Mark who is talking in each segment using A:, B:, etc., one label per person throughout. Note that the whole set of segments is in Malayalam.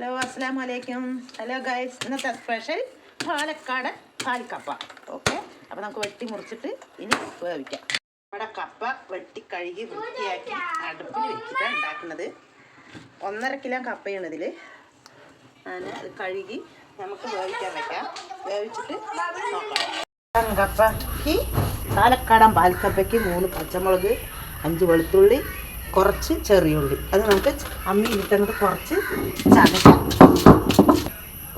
A: ഹലോ അസ്സാം വലൈക്കും ഹലോ ഗൈസ് ഇന്നത്തെ സ്പെഷ്യൽ പാലക്കാട് പാൽക്കപ്പ. ഓക്കെ അപ്പോൾ നമുക്ക് വെട്ടി മുറിച്ചിട്ട് ഇനി വേവിക്കാം. നമ്മുടെ കപ്പ വെട്ടി കഴുകി വൃത്തിയാക്കി അടുപ്പിൽ വെച്ചിട്ടാണ് ഉണ്ടാക്കുന്നത്. ഒന്നര കിലോ കപ്പയാണ് ഇതിൽ ഞാൻ അത് കഴുകി നമുക്ക് വേവിക്കാൻ വെക്കാം. വേവിച്ചിട്ട് നോക്കാം. കപ്പയ്ക്ക് പാലക്കാടൻ പാൽക്കപ്പയ്ക്ക് മൂന്ന് പച്ചമുളക് അഞ്ച് വെളുത്തുള്ളി കുറച്ച് ചെറിയുള്ളി. അത് നമുക്ക് അമ്മിയിലിട്ടങ്ങോട്ട് കുറച്ച് ചതക്കാം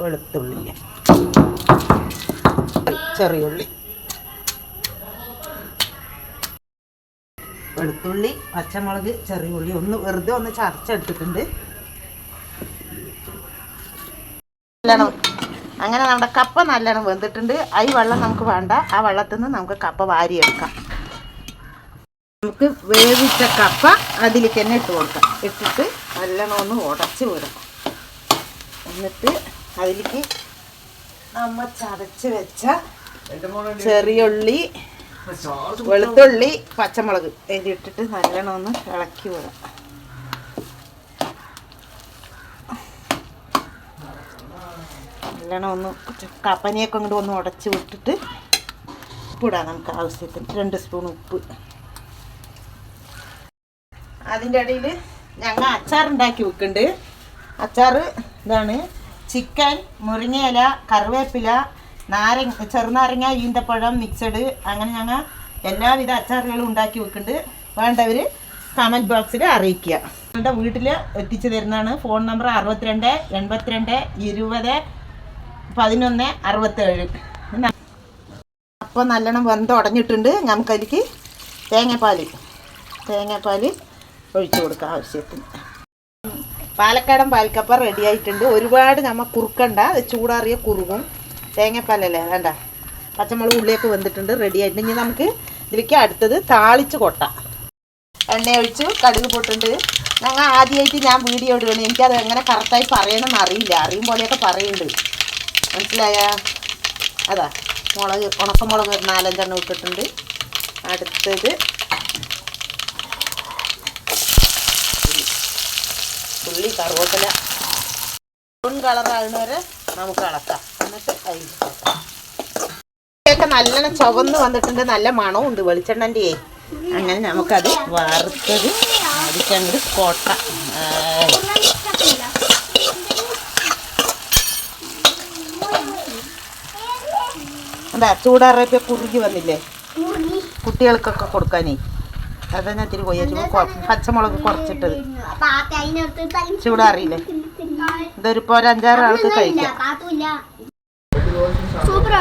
A: വെളുത്തുള്ളി. ചെറിയുള്ളി. വെളുത്തുള്ളി പച്ചമുളക് ചെറിയുള്ളി ഒന്ന് വെറുതെ ഒന്ന് ചതച്ചെടുത്തിട്ടുണ്ട്. അങ്ങനെ നമ്മുടെ കപ്പ നല്ലോണം വെന്തിട്ടുണ്ട്. ഈ വെള്ളം നമുക്ക് വേണ്ട. ആ വെള്ളത്തിൽ നിന്ന് നമുക്ക് കപ്പ വാരിയെടുക്കാം. നമുക്ക് വേവിച്ച കപ്പ അതിലേക്ക് തന്നെ ഇട്ട് കൊടുക്കാം. ഇട്ടിട്ട് നല്ലോണം ഒന്ന് ഉടച്ച് വിടാം എന്നിട്ട് അതിലേക്ക് നമ്മൾ ചതച്ച് വെച്ച ചെറിയുള്ളി വെളുത്തുള്ളി പച്ചമുളക് ഇതിട്ടിട്ട് നല്ലോണം ഒന്ന് ഇളക്കി വിടാം നല്ലോണം ഒന്ന് കപ്പനിയൊക്കെ അങ്ങോട്ട് ഒന്ന് ഉടച്ച് വിട്ടിട്ട് ഉപ്പിടാം നമുക്ക് ആവശ്യത്തിന്. രണ്ട് സ്പൂൺ ഉപ്പ്. അതിന്റെ ഇടയിൽ ഞങ്ങൾ അച്ചാർ ഉണ്ടാക്കി വെക്കുന്നുണ്ട്. അച്ചാർ ഇതാണ് ചിക്കൻ മുരിങ്ങയില കറിവേപ്പില നാരങ്ങ ചെറുനാരങ്ങ ഈന്തപ്പഴം മിക്സഡ് അങ്ങനെ ഞങ്ങൾ എല്ലാവിധ അച്ചാറുകളും ഉണ്ടാക്കി വെക്കുന്നുണ്ട്. വേണ്ടവർ കമന്റ് ബോക്സിൽ അറിയിക്കുക. ഞങ്ങളുടെ വീട്ടിൽ എത്തിച്ചു തരുന്നതാണ്. ഫോൺ നമ്പർ അറുപത്തിരണ്ട് എൺപത്തിരണ്ട് ഇരുപത് പതിനൊന്ന് അറുപത്തേഴ്. അപ്പോൾ നല്ലോണം വെന്ത് ഉടഞ്ഞിട്ടുണ്ട്. നമുക്കതിലേക്ക് തേങ്ങാപ്പാൽ തേങ്ങാപ്പാൽ ഒഴിച്ചു കൊടുക്കാം ആവശ്യത്തിന്. പാലക്കാടൻ പാൽക്കപ്പ റെഡി ആയിട്ടുണ്ട്. ഒരുപാട് നമ്മൾ കുറുക്കണ്ട അത് ചൂടാറിയ കുറുകും തേങ്ങാപ്പാലല്ലേ വേണ്ട. പച്ചമുളക് ഉള്ളിയൊക്കെ വെന്തിട്ടുണ്ട് റെഡി ആയിട്ടുണ്ട്. ഇനി നമുക്ക് ഇതിലേക്ക് അടുത്തത് താളിച്ച് കൊട്ട. എണ്ണ ഒഴിച്ചു കടുക് പൊട്ടുണ്ട്. ഞങ്ങൾ ആദ്യമായിട്ട് ഞാൻ വീഡിയോ ഇടുകയാണ്. എനിക്കത് എങ്ങനെ കറക്റ്റായി പറയണമെന്ന് അറിയില്ല. അറിയും പോലെയൊക്കെ പറയുന്നുണ്ട് മനസ്സിലായ? അതാ. മുളക് ഉണക്കമുളക് നാലഞ്ചെണ്ണം ഇട്ടിട്ടുണ്ട്. അടുത്തത് ഉള്ളി കറുവപ്പില. ബ്രൗൺ കളറാകുന്നവരെ നമുക്ക് അളക്കാം. എന്നിട്ട് അരി ഒക്കെ നല്ലോണം ചുവന്ന് വന്നിട്ടുണ്ട്. നല്ല മണവും ഉണ്ട് വെളിച്ചെണ്ണന്റെയേ അങ്ങനെ നമുക്കത് വറുത്തത് അടിക്കങ്ങോട്ട് കോട്ട. എന്താ ചൂടാറിയപ്പോ കുറുകി വന്നില്ലേ? കുട്ടികൾക്കൊക്കെ കൊടുക്കാനേ. അതാ ഞാൻ ഇത്തിരി കൊയ്യ പച്ചമുളക് കുറച്ചിട്ടത്. ചൂടാറിയില്ലേ? ഇതൊരു ഇപ്പോൾ ഒരു അഞ്ചാറ് ആൾക്ക് കഴിക്കാം.
B: സൂപ്പർ